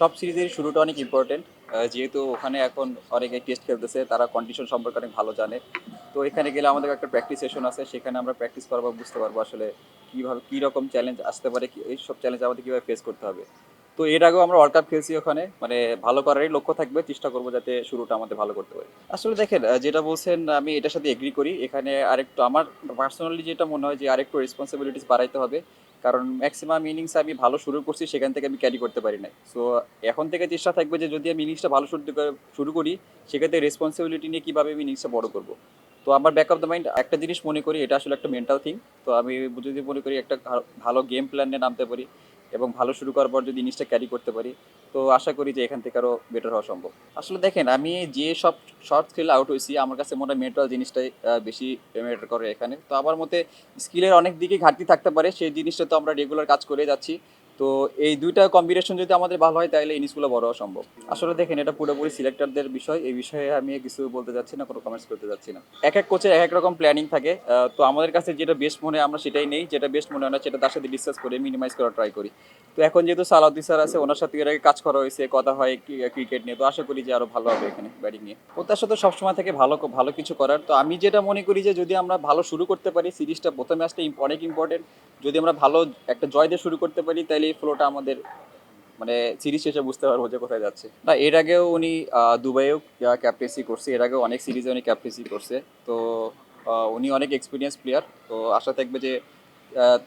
সব সিরিজের শুরুটা অনেক ইম্পর্টেন্ট যেহেতু ওখানে এখন অনেকে টেস্ট খেলতেছে, তারা কন্ডিশন সম্পর্কে অনেক ভালো জানে। তো এখানে গেলে আমাদের একটা প্র্যাকটিস সেশন আছে, সেখানে আমরা প্র্যাকটিস করব, বুঝতে পারব আসলে কীভাবে, কী রকম চ্যালেঞ্জ আসতে পারে এই সব চ্যালেঞ্জ আমাদের কীভাবে ফেস করতে হবে। তো এর আগেও আমরা ওয়ার্ল্ড কাপ খেলছি ওখানে মানে ভালো করারই লক্ষ্য থাকবে, চেষ্টা করব যাতে শুরুটা আমাদের ভালো করতে পারি। আসলে দেখেন যেটা বলছেন, আমি এটার সাথে এগ্রি করি। এখানে আরেকটু আমার পার্সোনালি যেটা মনে হয় যে আরেকটু রেসপন্সিবিলিটিস বাড়াইতে হবে। কারণ ম্যাক্সিমাম ইনিংস আমি ভালো শুরু করছি, সেখান থেকে আমি ক্যারি করতে পারি না সো এখন থেকে চেষ্টা থাকবে যে যদি আমি ইনিংসটা ভালো শুরু শুরু করি, সেক্ষেত্রে রেসপন্সিবিলিটি নিয়ে কীভাবে আমি ইনিংসটা বড় করব। তো আমার ব্যাক অফ দ্য মাইন্ড একটা জিনিস মনে করি, এটা আসলে একটা মেন্টাল থিং তো আমি যদি মনে করি একটা ভালো গেম প্ল্যান নামতে পারি এবং ভালো শুরু করার পর যদি জিনিসটা ক্যারি করতে পারি, তো আশা করি যে এখান থেকে আরও বেটার হওয়া সম্ভব। আসলে দেখেন, আমি যে সব শর্ট স্কিল আউট হয়েছি, আমার কাছে মনে হয় মেন্টাল জিনিসটাই বেশি ম্যাটার করে এখানে। তো আমার মতে স্কিলের অনেক দিকে ঘাটতি থাকতে পারে, সেই জিনিসটা তো আমরা রেগুলার কাজ করে যাচ্ছি। তো এই দুইটা কম্বিনেশন যদি আমাদের ভালো হয়, তাহলে ইনিংসগুলো বড় হওয়া সম্ভব। আসলে দেখেন, এটা পুরোপুরি সিলেক্টরদের বিষয়। এই বিষয়ে আমি কিছু বলতে যাচ্ছি না, কোনো কমেন্টস করতে যাচ্ছি না। এক এক কোচের এক এক রকম প্ল্যানিং থাকে। তো আমাদের কাছে যেটা বেস্ট মনে হয়, আমরা সেটাই নেই। যেটা বেস্ট মনে হয় না, সেটা তার সাথে ডিসকাস করে মিনিমাইজ করার ট্রাই করি। তো এখন যেহেতু সালাউদ্দিন স্যার আছে, ওনার সাথে এর আগে কাজ করা হয়েছে, কথা হয় ক্রিকেট নিয়ে। তো আশা করি যে আরও ভালো হবে এখানে ব্যাটিং নিয়ে। প্রত্যাশা তো সবসময় থেকে, ভালো ভালো কিছু করার। তো আমি যেটা মনে করি যে, যদি আমরা ভালো শুরু করতে পারি, সিরিজটা প্রথম ম্যাচটা অনেক ইম্পর্টেন্ট যদি আমরা ভালো একটা জয় দিয়ে শুরু করতে পারি, তাহলে এই ফ্লোটা আমাদের মানে সিরিজ শেষে বুঝতে পারব যে কোথায় যাচ্ছে। না এর আগেও উনি আহ, দুবাইয়েও ক্যাপ্টেন্সি করছে এর আগেও অনেক সিরিজে উনি ক্যাপ্টেন্সি করছে। তো উনি অনেক এক্সপিরিয়েন্স প্লেয়ার তো আশা থাকবে যে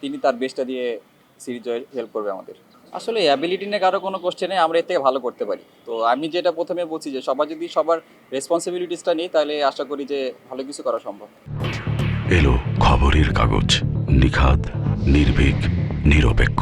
তিনি তার বেস্টটা দিয়ে সিরিজ হেল্প করবে আমাদের। আসলে অ্যাবিলিটি নিয়ে কারও কোনো কোশ্চেন নেই আমরা এর থেকে ভালো করতে পারি। তো আমি যেটা প্রথমে বলছি যে সবার যদি সবার রেসপন্সিবিলিটিসটা নেই তাহলে আশা করি যে ভালো কিছু করা সম্ভব। এলো খবরের কাগজ নিখাত নির্ভীক নিরপেক্ষ।